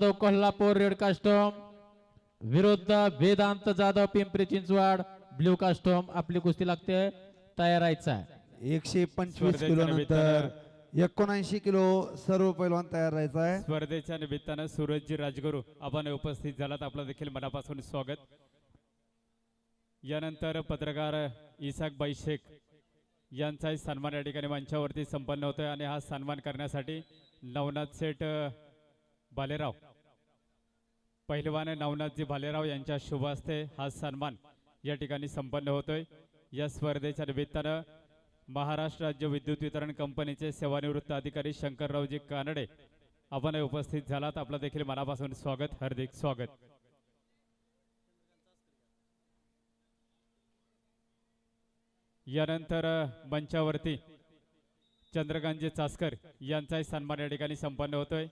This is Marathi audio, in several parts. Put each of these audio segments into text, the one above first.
जाधव कोल्हापूर रेड कास्टोम विरुद्ध वेदांत जाधव पिंपरी चिंचवड ब्ल्यू कास्टोम आपली कुस्ती लागते. तयार राहायचं आहे. एकशे पंचवीस किलो नंतर एकोणऐंशी किलो सर्व पैलवान तयार राहायचा आहे. स्पर्धेच्या निमित्तानं सूरजजी राजगुरू आपण उपस्थित झालात. आपलं देखील मनापासून स्वागत. यानंतर पत्रकार इसाक बाई शेख यांचाही सन्मान या ठिकाणी मंचावरती संपन्न होतोय. आणि हा सन्मान करण्यासाठी नवनाथ सेठ अ, भालेराव पहिलवान नवनाथजी भालेराव यांच्या शुभ हस्ते हा सन्मान या ठिकाणी संपन्न होतोय. या स्पर्धेच्या निमित्तानं महाराष्ट्र राज्य विद्युत वितरण कंपनीचे सेवानिवृत्त अधिकारी शंकररावजी कानडे आपण उपस्थित झालात. आपलं देखील मनापासून स्वागत हार्दिक स्वागत. यानंतर मंचावरती चंद्रकांतजी चासकर यांचाही सन्मान या ठिकाणी संपन्न होतोय.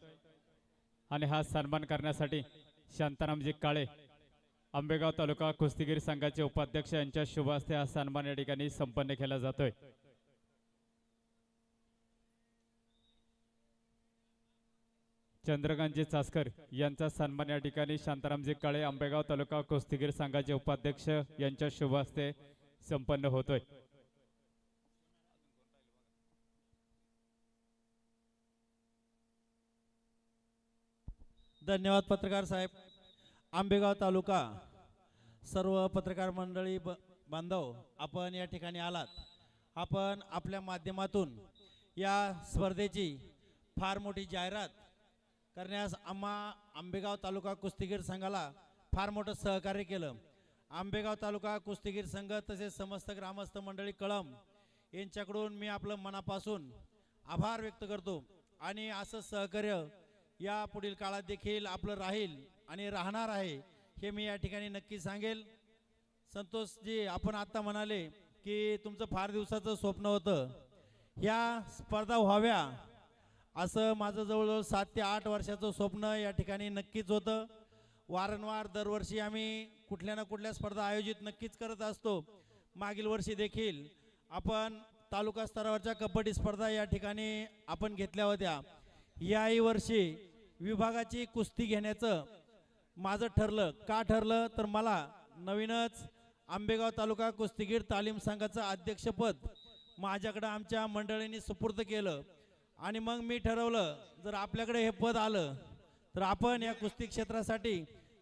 आणि हा सन्मान करण्यासाठी शांतारामजी काळे आंबेगाव तालुका कुस्तीगीर संघाचे उपाध्यक्ष यांच्या शुभ हस्ते हा सन्मान या ठिकाणी संपन्न केला जातोय. चंद्रकांतजी चासकर यांचा सन्मान या ठिकाणी शांतारामजी काळे आंबेगाव तालुका कुस्तीगीर संघाचे उपाध्यक्ष यांच्या शुभ हस्ते संपन्न होतोय. धन्यवाद पत्रकार साहेब. आंबेगाव तालुका सर्व पत्रकार मंडळी ब बांधव आपण या ठिकाणी आलात. आपण आपल्या माध्यमातून या स्पर्धेची फार मोठी जाहिरात करण्यास आम्हा आंबेगाव तालुका कुस्तीगीर संघाला फार मोठं सहकार्य केलं. आंबेगाव तालुका कुस्तीगीर संघ तसेच समस्त ग्रामस्थ मंडळी कळम यांच्याकडून मी आपलं मनापासून आभार व्यक्त करतो आणि असं सहकार्य या पुढील काळात देखील आपलं राहील आणि राहणार आहे हे मी या ठिकाणी नक्की सांगेल. संतोषजी आपण आत्ता म्हणाले की तुमचं फार दिवसाचं स्वप्न होतं. ह्या स्पर्धा व्हाव्या असं माझं जवळजवळ सात ते आठ वर्षाचं स्वप्न या ठिकाणी नक्कीच होतं. वारंवार दरवर्षी आम्ही कुठल्या ना कुठल्या स्पर्धा आयोजित नक्कीच करत असतो. मागील वर्षी देखील आपण तालुका स्तरावरच्या कबड्डी स्पर्धा या ठिकाणी आपण घेतल्या होत्या. याही वर्षी विभागाची कुस्ती घेण्याचं माझं ठरलं. का ठरलं? तर मला नवीनच आंबेगाव तालुका कुस्तीगीर तालीम संघाचं अध्यक्षपद माझ्याकडं आमच्या मंडळींनी सुपूर्द केलं. आणि मग मी ठरवलं जर आपल्याकडे हे पद आलं तर आपण या कुस्ती क्षेत्रासाठी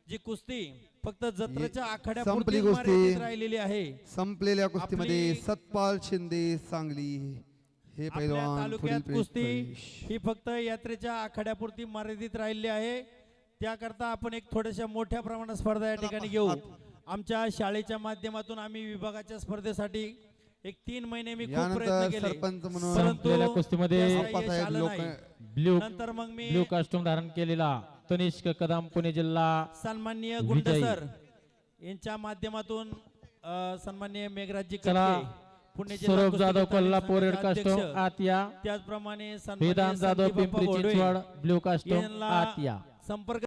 जी कुस्ती फक्त जत्रेच्या संपली आखाड्यापुरती कुस्ती. राहिलेली आहे संपलेल्या कुस्तीमध्ये सतपाल शिंदे सांगली. हे आपल्या पैलवान तालुक्यात पुढील कुस्ती प्रवेश. ही फक्त यात्रेच्या आखाड्यापुरती मर्यादित राहिली आहे त्याकरता आपण एक थोड्याशा मोठ्या प्रमाणात स्पर्धा या ठिकाणी घेऊ आमच्या शाळेच्या माध्यमातून आम्ही विभागाच्या स्पर्धेसाठी एक तीन महिने मी खूप यानंतर प्रयत्न केले सरपंच म्हणून कुस्तीमध्ये त्याचं यश आप्पासाहेब आलं लोक- नाही. ब्ल्यू नंतर मग मी ब्ल्यू कास्टोम धारण केलेला तनिष्क कदम पुणे जिल्हा सन्माननीय विजयी. गुंड सर यांच्या माध्यमातून अ, सन्माननीय मेघराजजी चला कटके, पुणे सौरभ जाधव कोल्हापूर रेड कास्टोम अध्यक्ष, आत या त्याचप्रमाणे वेदांत जाधव पिंपरी चिंचवड ब्ल्यू कास्टोम यांना आत या संपर्क